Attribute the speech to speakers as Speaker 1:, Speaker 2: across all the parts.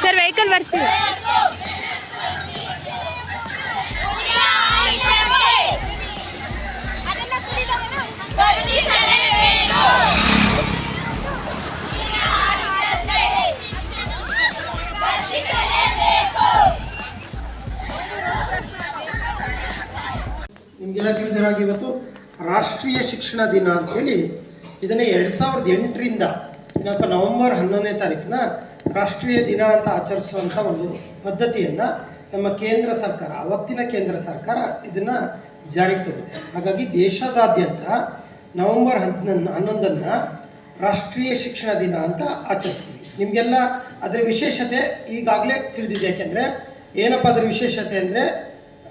Speaker 1: Sir vehicle ಬರ್ತೀವಿ.
Speaker 2: ನಿಮಗೆಲ್ಲ ತಿಳಿದಿರೋ ಇವತ್ತು ರಾಷ್ಟ್ರೀಯ ಶಿಕ್ಷಣ ದಿನ ಅಂಥೇಳಿ ಇದನ್ನು ಎರಡು ಸಾವಿರದ ಎಂಟರಿಂದ ಏನಪ್ಪ ನವೆಂಬರ್ ಹನ್ನೊಂದನೇ ತಾರೀಕಿನ ರಾಷ್ಟ್ರೀಯ ದಿನ ಅಂತ ಆಚರಿಸುವಂಥ ಒಂದು ಪದ್ಧತಿಯನ್ನು ನಮ್ಮ ಕೇಂದ್ರ ಸರ್ಕಾರ, ಅವತ್ತಿನ ಕೇಂದ್ರ ಸರ್ಕಾರ ಇದನ್ನು ಜಾರಿಗೆ ತಂದಿದೆ. ಹಾಗಾಗಿ ದೇಶದಾದ್ಯಂತ ನವೆಂಬರ್ ಹನ್ನೊಂದು ಹನ್ನೊಂದನ್ನು ರಾಷ್ಟ್ರೀಯ ಶಿಕ್ಷಣ ದಿನ ಅಂತ ಆಚರಿಸ್ತೀವಿ. ನಿಮಗೆಲ್ಲ ಅದರ ವಿಶೇಷತೆ ಈಗಾಗಲೇ ತಿಳಿದಿದೆ. ಯಾಕೆಂದರೆ ಏನಪ್ಪ ಅದರ ವಿಶೇಷತೆ ಅಂದರೆ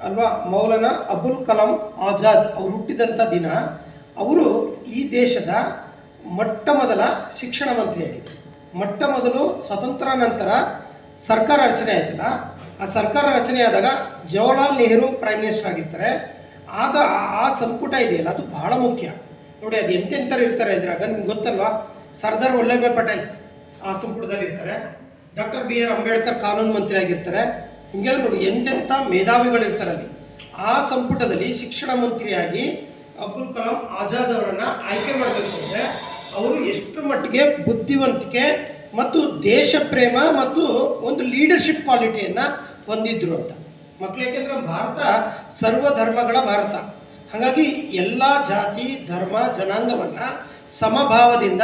Speaker 2: ಅಲ್ವಾ, ಮೌಲನಾ ಅಬುಲ್ ಕಲಾಂ ಆಜಾದ್ ಅವರು ಹುಟ್ಟಿದಂಥ ದಿನ, ಅವರು ಈ ದೇಶದ ಮೊಟ್ಟ ಮೊದಲ ಶಿಕ್ಷಣ ಮಂತ್ರಿಯಾಗಿದ್ದರು ಮೊಟ್ಟ ಮೊದಲು ಸ್ವತಂತ್ರ ನಂತರ ಸರ್ಕಾರ ರಚನೆ ಆಯ್ತಲ್ಲ, ಆ ಸರ್ಕಾರ ರಚನೆ ಆದಾಗ ಜವಾಹರ್ಲಾಲ್ ನೆಹರು ಪ್ರೈಮ್ ಮಿನಿಸ್ಟರ್ ಆಗಿರ್ತಾರೆ. ಆಗ ಆ- ಸಂಪುಟ ಇದೆಯಲ್ಲ, ಅದು ಬಹಳ ಮುಖ್ಯ. ನೋಡಿ, ಅದು ಎಂತೆಂಥರು ಇರ್ತಾರೆ ಆಗ ನಿಮ್ಗೆ ಗೊತ್ತಲ್ವಾ? ಸರ್ದಾರ್ ವಲ್ಲಭಾಯ್ ಪಟೇಲ್ ಆ ಸಂಪುಟದಲ್ಲಿ ಇರ್ತಾರೆ. ಡಾಕ್ಟರ್ ಬಿ ಆರ್ ಅಂಬೇಡ್ಕರ್ ಕಾನೂನು ಮಂತ್ರಿ ಆಗಿರ್ತಾರೆ. ಹಿಂಗೆಲ್ಲ ನೋಡಿ, ಎಂತೆಂಥ ಮೇಧಾವಿಗಳು ಇರ್ತಾರೆ ಅಲ್ಲಿ. ಆ ಸಂಪುಟದಲ್ಲಿ ಶಿಕ್ಷಣ ಮಂತ್ರಿಯಾಗಿ ಅಬ್ದುಲ್ ಕಲಾಂ ಆಜಾದ್ ಅವರನ್ನು ಆಯ್ಕೆ ಮಾಡಬೇಕು ಅಂದರೆ ಅವರು ಎಷ್ಟು ಮಟ್ಟಿಗೆ ಬುದ್ಧಿವಂತಿಕೆ ಮತ್ತು ದೇಶ ಪ್ರೇಮ ಮತ್ತು ಒಂದು ಲೀಡರ್ಶಿಪ್ ಕ್ವಾಲಿಟಿಯನ್ನು ಹೊಂದಿದ್ರು ಅಂತ. ಮಕ್ಕಳು ಯಾಕೆಂದ್ರೆ ಭಾರತ ಸರ್ವ ಧರ್ಮಗಳ ಭಾರತ. ಹಾಗಾಗಿ ಎಲ್ಲ ಜಾತಿ, ಧರ್ಮ, ಜನಾಂಗವನ್ನು ಸಮಭಾವದಿಂದ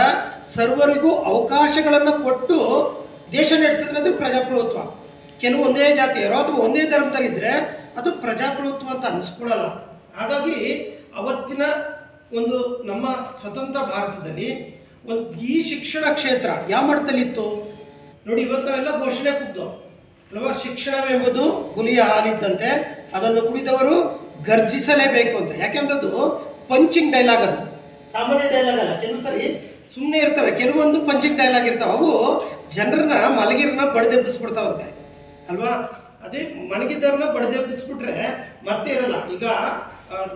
Speaker 2: ಸರ್ವರಿಗೂ ಅವಕಾಶಗಳನ್ನು ಕೊಟ್ಟು ದೇಶ ನಡೆಸಿದ್ರೆ ಅದು ಪ್ರಜಾಪ್ರಭುತ್ವ. ಕೆಲವು ಒಂದೇ ಜಾತಿಯರು ಅಥವಾ ಒಂದೇ ಧರ್ಮದಲ್ಲಿದ್ದರೆ ಅದು ಪ್ರಜಾಪ್ರಭುತ್ವ ಅಂತ ಅನಿಸ್ಕೊಳ್ಳಲ್ಲ. ಹಾಗಾಗಿ ಅವತ್ತಿನ ಒಂದು ನಮ್ಮ ಸ್ವತಂತ್ರ ಭಾರತದಲ್ಲಿ ಒಂದು ಈ ಶಿಕ್ಷಣ ಕ್ಷೇತ್ರ ಯಾವ ಮಟ್ಟದಲ್ಲಿತ್ತು? ನೋಡಿ, ಇವತ್ತು ನಾವೆಲ್ಲ ಘೋಷಣೆ ಕೂಗ್ದು. ಅಲ್ವಾ? ಶಿಕ್ಷಣವೆಂಬುದು ಹುಲಿಯ ಹಾಲಿದ್ದಂತೆ ಅದನ್ನು ಕುಡಿದವರು ಗರ್ಜಿಸಲೇಬೇಕು ಅಂತ. ಯಾಕೆಂತದ್ದು ಪಂಚಿಂಗ್ ಡೈಲಾಗ್ ಅದು. ಸಾಮಾನ್ಯ ಡೈಲಾಗ್ ಅಲ್ಲ. ಕೆಲವು ಸರಿ ಸುಮ್ಮನೆ ಇರ್ತವೆ. ಕೆಲವೊಂದು ಪಂಚಿಂಗ್ ಡೈಲಾಗ್ ಇರ್ತಾವೆ. ಅವು ಜನರನ್ನ ಮಲಗಿರನ್ನ ಬಡ್ದೆಬ್ಬಿಸ್ಬಿಡ್ತಾವಂತೆ. ಅಲ್ವಾ? ಅದೇ ಮನಗಿದ್ದವ್ರನ್ನ ಬಡದೆಬ್ಬಿಸ್ಬಿಟ್ರೆ ಮತ್ತೆ ಇರಲ್ಲ. ಈಗ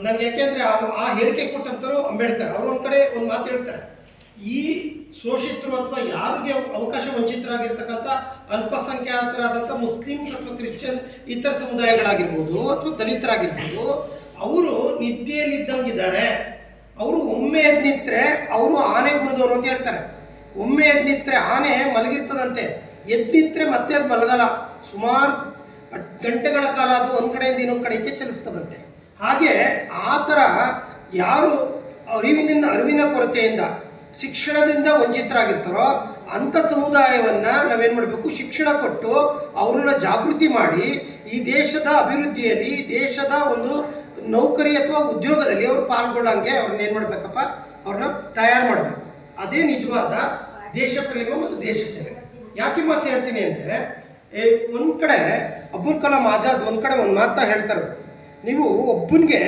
Speaker 2: ನನಗೆ ಯಾಕೆಂದ್ರೆ ಆ- ಆ ಹೇಳಿಕೆ ಕೊಟ್ಟಂತರು ಅಂಬೇಡ್ಕರ್, ಅವರು ಒಂದ್ ಕಡೆ ಒಂದು ಮಾತು ಹೇಳ್ತಾರೆ. ಈ ಶೋಷಿತರು ಅಥವಾ ಯಾರಿಗೆ ಅವಕಾಶ ವಂಚಿತರಾಗಿರ್ತಕ್ಕಂಥ ಅಲ್ಪಸಂಖ್ಯಾತರಾದಂಥ ಮುಸ್ಲಿಮ್ಸ್ ಅಥವಾ ಕ್ರಿಶ್ಚಿಯನ್ ಇತರ ಸಮುದಾಯಗಳಾಗಿರ್ಬೋದು ಅಥವಾ ದಲಿತರಾಗಿರ್ಬೋದು, ಅವರು ನಿದ್ದೆಯಲ್ಲಿದ್ದಂಗಿದ್ದಾರೆ. ಅವರು ಒಮ್ಮೆ ಎದ್ ನಿಂತ್ರೆ ಅವರು ಆನೆ ಗುಣದವರು ಅಂತ ಹೇಳ್ತಾರೆ. ಒಮ್ಮೆ ಎದ್ ನಿಂತ್ರೆ ಆನೆ ಮಲಗಿರ್ತದಂತೆ. ಎದ್ ನಿಂತ್ರೆ ಮತ್ತೆ ಅದು ಮಲಗಲ್ಲ. ಸುಮಾರು ಗಂಟೆಗಳ ಕಾಲ ಅದು ಒಂದು ಕಡೆಯಿಂದ ಇನ್ನೊಂದು ಕಡೆಗೆ ಚಲಿಸ್ತದಂತೆ. ಹಾಗೆ ಆ ಥರ ಯಾರು ಅರಿವಿನಿಂದ ಅರಿವಿನ ಕೊರತೆಯಿಂದ ಶಿಕ್ಷಣದಿಂದ ವಂಚಿತರಾಗಿರ್ತಾರೋ ಅಂಥ ಸಮುದಾಯವನ್ನ ನಾವೇನು ಮಾಡಬೇಕು? ಶಿಕ್ಷಣ ಕೊಟ್ಟು ಅವ್ರನ್ನ ಜಾಗೃತಿ ಮಾಡಿ ಈ ದೇಶದ ಅಭಿವೃದ್ಧಿಯಲ್ಲಿ ದೇಶದ ಒಂದು ನೌಕರಿ ಅಥವಾ ಉದ್ಯೋಗದಲ್ಲಿ ಅವರು ಪಾಲ್ಗೊಳ್ಳಂಗೆ ಅವ್ರನ್ನ ಏನು ಮಾಡಬೇಕಪ್ಪ? ಅವ್ರನ್ನ ತಯಾರು ಮಾಡಬೇಕು. ಅದೇ ನಿಜವಾದ ದೇಶ ಪ್ರೇಮ ಮತ್ತು ದೇಶ ಸೇವೆ. ಯಾಕೆ ಮಾತು ಹೇಳ್ತೀನಿ ಅಂದ್ರೆ ಏ, ಒಂದ್ ಕಡೆ ಅಬ್ದುಲ್ ಕಲಾಂ ಆಜಾದ್ ಒಂದ್ ಕಡೆ ಒಂದು ಮಾತಾ ಹೇಳ್ತಾರೆ. ನೀವು ಒಬ್ಬನಿಗೆ